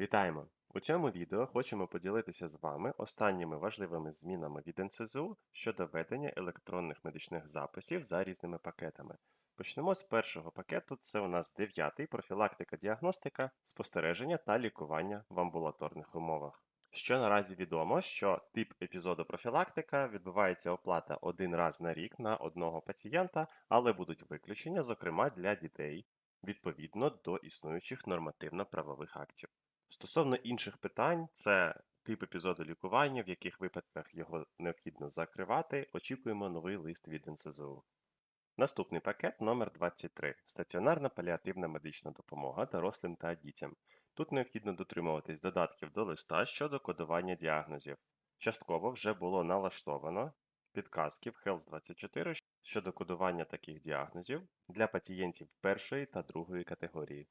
Вітаємо! У цьому відео хочемо поділитися з вами останніми важливими змінами від НСЗУ щодо ведення електронних медичних записів за різними пакетами. Почнемо з першого пакету, це у нас дев'ятий профілактика діагностика, спостереження та лікування в амбулаторних умовах. Що наразі відомо, що тип епізоду профілактика відбувається оплата один раз на рік на одного пацієнта, але будуть виключення, зокрема для дітей, відповідно до існуючих нормативно-правових актів. Стосовно інших питань, це тип епізоду лікування, в яких випадках його необхідно закривати, очікуємо новий лист від НСЗУ. Наступний пакет номер 23 стаціонарна паліативна медична допомога дорослим та дітям. Тут необхідно дотримуватись додатків до листа щодо кодування діагнозів. Частково вже було налаштовано підказки в Health 24 щодо кодування таких діагнозів для пацієнтів першої та другої категорії.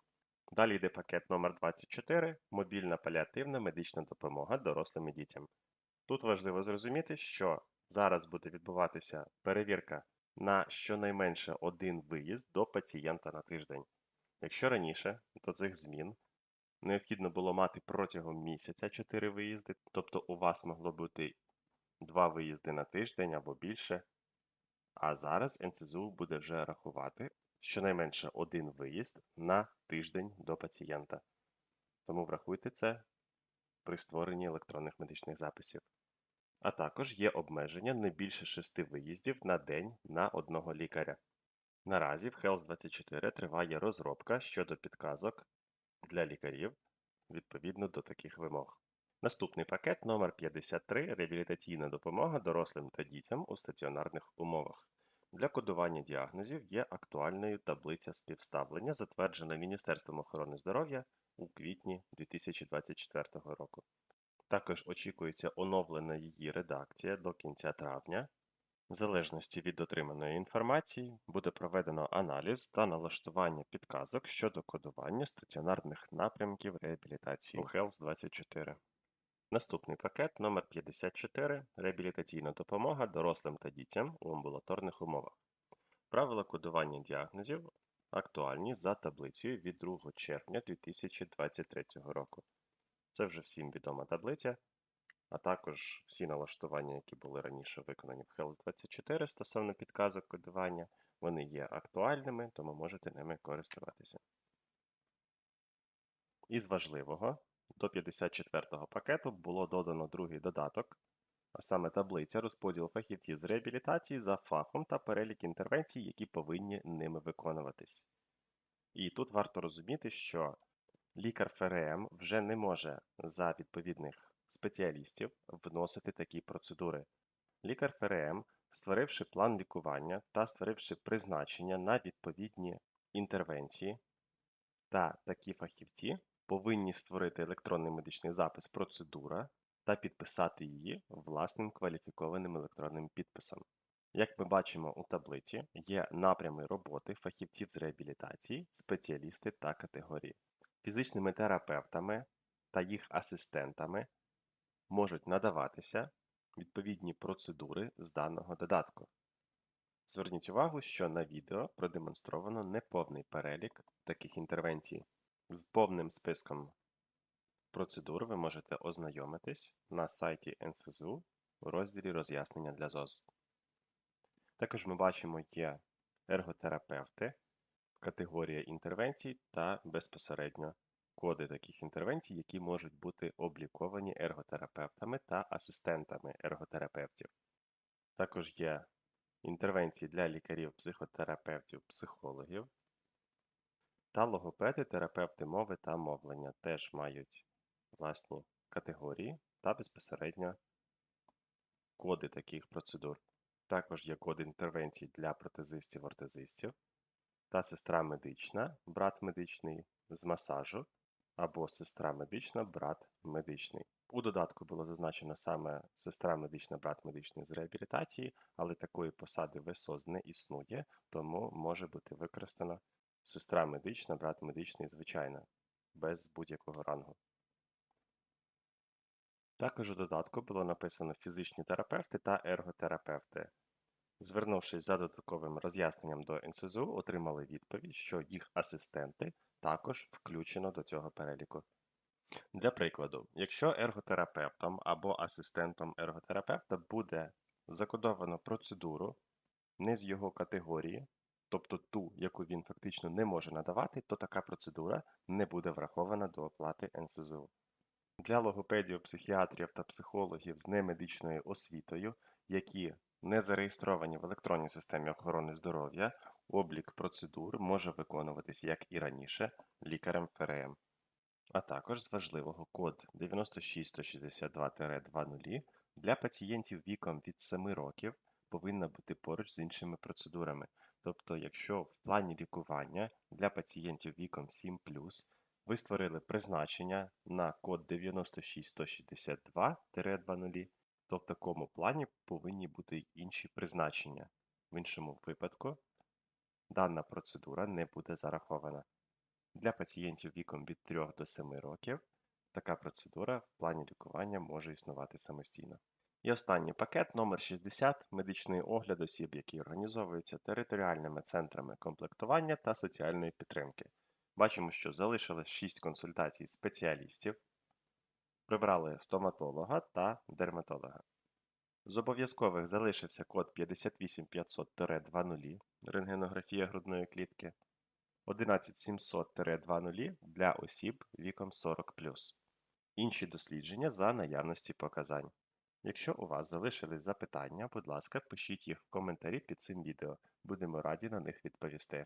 Далі йде пакет номер 24 мобільна паліативна медична допомога дорослим і дітям. Тут важливо зрозуміти, що зараз буде відбуватися перевірка на щонайменше один виїзд до пацієнта на тиждень. Якщо раніше до цих змін необхідно було мати протягом місяця 4 виїзди, тобто у вас могло бути 2 виїзди на тиждень або більше, а зараз НСЗУ буде вже рахувати щонайменше один виїзд на тиждень до пацієнта. Тому врахуйте це при створенні електронних медичних записів. А також є обмеження не більше 6 виїздів на день на одного лікаря. Наразі в Health 24 триває розробка щодо підказок для лікарів відповідно до таких вимог. Наступний пакет номер 53 реабілітаційна допомога дорослим та дітям у стаціонарних умовах. Для кодування діагнозів є актуальною таблиця співставлення, затверджена Міністерством охорони здоров'я у квітні 2024 року. Також очікується оновлена її редакція до кінця травня. В залежності від отриманої інформації буде проведено аналіз та налаштування підказок щодо кодування стаціонарних напрямків реабілітації у Health 24. Наступний пакет номер 54 реабілітаційна допомога дорослим та дітям у амбулаторних умовах. Правила кодування діагнозів актуальні за таблицею від 2 червня 2023 року. Це вже всім відома таблиця, а також всі налаштування, які були раніше виконані в Health 24 стосовно підказок кодування, вони є актуальними, тому можете ними користуватися. Із важливого, до 54-го пакету було додано другий додаток, а саме таблиця розподіл фахівців з реабілітації за фахом та перелік інтервенцій, які повинні ними виконуватись. І тут варто розуміти, що лікар ФРМ вже не може за відповідних спеціалістів вносити такі процедури. Лікар ФРМ, створивши план лікування та створивши призначення на відповідні інтервенції, та такі фахівці повинні створити електронний медичний запис процедура та підписати її власним кваліфікованим електронним підписом. Як ми бачимо у таблиці, є напрями роботи фахівців з реабілітації, спеціалісти та категорії. Фізичними терапевтами та їх асистентами можуть надаватися відповідні процедури з даного додатку. Зверніть увагу, що на відео продемонстровано неповний перелік таких інтервенцій. З повним списком процедур ви можете ознайомитись на сайті НСЗУ у розділі роз'яснення для ЗОЗ. Також ми бачимо є ерготерапевти, категорія інтервенцій та безпосередньо коди таких інтервенцій, які можуть бути обліковані ерготерапевтами та асистентами ерготерапевтів. Також є інтервенції для лікарів, психотерапевтів, психологів. Та логопеди, терапевти мови та мовлення теж мають власні категорії та безпосередньо коди таких процедур. Також є код інтервенцій для протезистів-ортезистів та сестра медична, брат медичний з масажу або сестра медична, брат медичний. У додатку було зазначено саме сестра медична, брат медичний з реабілітації, але такої посади в СОЗ не існує, тому може бути використано сестра медична, брат медичний, звичайно, без будь-якого рангу. Також у додатку було написано фізичні терапевти та ерготерапевти. Звернувшись за додатковим роз'ясненням до НСЗУ, отримали відповідь, що їх асистенти також включено до цього переліку. Для прикладу, якщо ерготерапевтом або асистентом ерготерапевта буде закодовано процедуру не з його категорії, тобто ту, яку він фактично не може надавати, то така процедура не буде врахована до оплати НСЗУ. Для логопедів, психіатрів та психологів з немедичною освітою, які не зареєстровані в електронній системі охорони здоров'я, облік процедур може виконуватись, як і раніше, лікарем ФРМ. А також з важливого код 96162-20 для пацієнтів віком від 7 років повинна бути поруч з іншими процедурами. Тобто, якщо в плані лікування для пацієнтів віком 7+, ви створили призначення на код 96162-20, то в такому плані повинні бути інші призначення. В іншому випадку дана процедура не буде зарахована. Для пацієнтів віком від 3 до 7 років така процедура в плані лікування може існувати самостійно. І останній пакет номер 60 медичний огляд осіб, які організовуються територіальними центрами комплектування та соціальної підтримки. Бачимо, що залишилось 6 консультацій спеціалістів, прибрали стоматолога та дерматолога. З обов'язкових залишився код 58500-20 рентгенографія грудної клітки, 11700-20 для осіб віком 40 Інші дослідження за наявності показань. Якщо у вас залишились запитання, будь ласка, пишіть їх в коментарі під цим відео. Будемо раді на них відповісти.